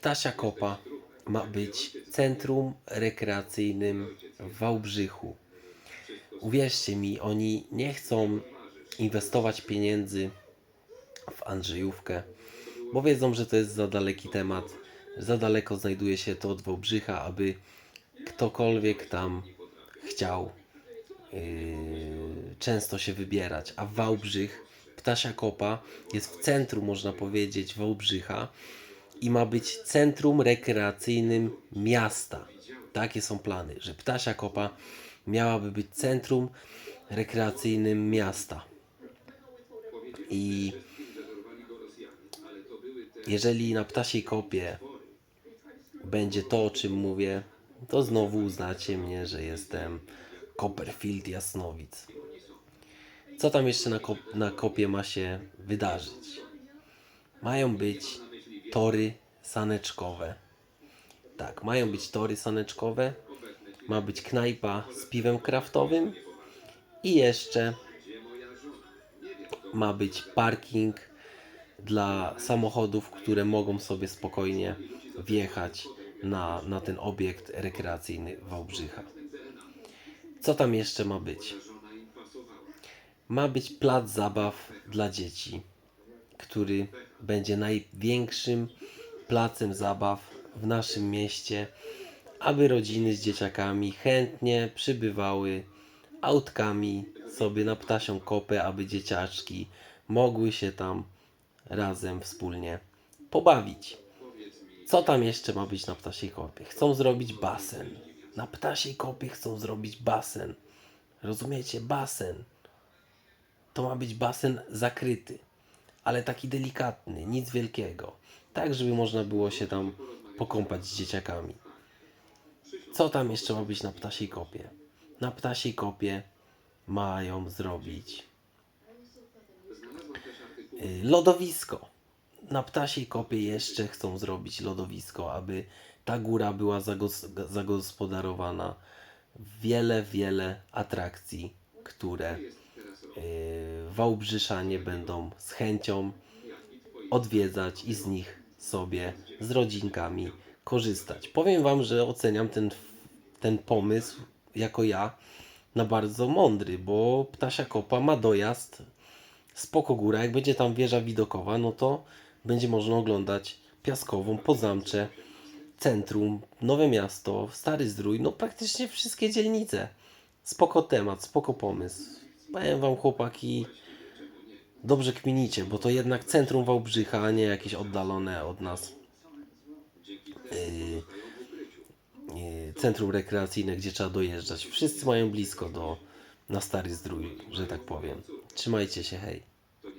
Ptasia Kopa ma być centrum rekreacyjnym w Wałbrzychu. Uwierzcie mi, oni nie chcą inwestować pieniędzy w Andrzejówkę, bo wiedzą, że to jest za daleki temat. Za daleko znajduje się to od Wałbrzycha, aby ktokolwiek tam chciał yy, często się wybierać. A Wałbrzych, Ptasia Kopa, jest w centrum, można powiedzieć, Wałbrzycha i ma być centrum rekreacyjnym miasta. Takie są plany, że Ptasia Kopa miałaby być centrum rekreacyjnym miasta. I jeżeli na Ptasiej Kopie będzie to, o czym mówię, to znowu uznacie mnie, że jestem Copperfield Jasnowic. Co tam jeszcze na, kop- na kopie ma się wydarzyć? Mają być tory saneczkowe. Tak, mają być tory saneczkowe. Ma być knajpa z piwem kraftowym. I jeszcze ma być parking dla samochodów, które mogą sobie spokojnie wjechać na, na ten obiekt rekreacyjny Wałbrzycha. Co tam jeszcze ma być? Ma być plac zabaw dla dzieci, który będzie największym placem zabaw w naszym mieście, aby rodziny z dzieciakami chętnie przybywały autkami sobie na ptasią kopę, aby dzieciaczki mogły się tam razem wspólnie pobawić. Co tam jeszcze ma być na ptasiej kopie? Chcą zrobić basen. Na ptasiej kopie chcą zrobić basen. Rozumiecie? Basen. To ma być basen zakryty, ale taki delikatny, nic wielkiego. Tak, żeby można było się tam pokąpać z dzieciakami. Co tam jeszcze ma być na ptasiej kopie? Na ptasiej kopie mają zrobić y, lodowisko. Na ptasiej kopie jeszcze chcą zrobić lodowisko, aby ta góra była zagos- zagospodarowana. Wiele, wiele atrakcji, które Wałbrzyszanie będą z chęcią odwiedzać i z nich sobie z rodzinkami korzystać. Powiem Wam, że oceniam ten, ten pomysł jako ja na bardzo mądry, bo Ptasia Kopa ma dojazd spoko góra. Jak będzie tam wieża widokowa, no to będzie można oglądać Piaskową, Podzamcze, Centrum, Nowe Miasto, Stary Zdrój, no praktycznie wszystkie dzielnice. Spoko temat, spoko pomysł. Powiem Wam chłopaki, dobrze kminicie, bo to jednak centrum Wałbrzycha, a nie jakieś oddalone od nas yy, yy, centrum rekreacyjne, gdzie trzeba dojeżdżać. Wszyscy mają blisko do na Stary Zdrój, że tak powiem. Trzymajcie się, hej.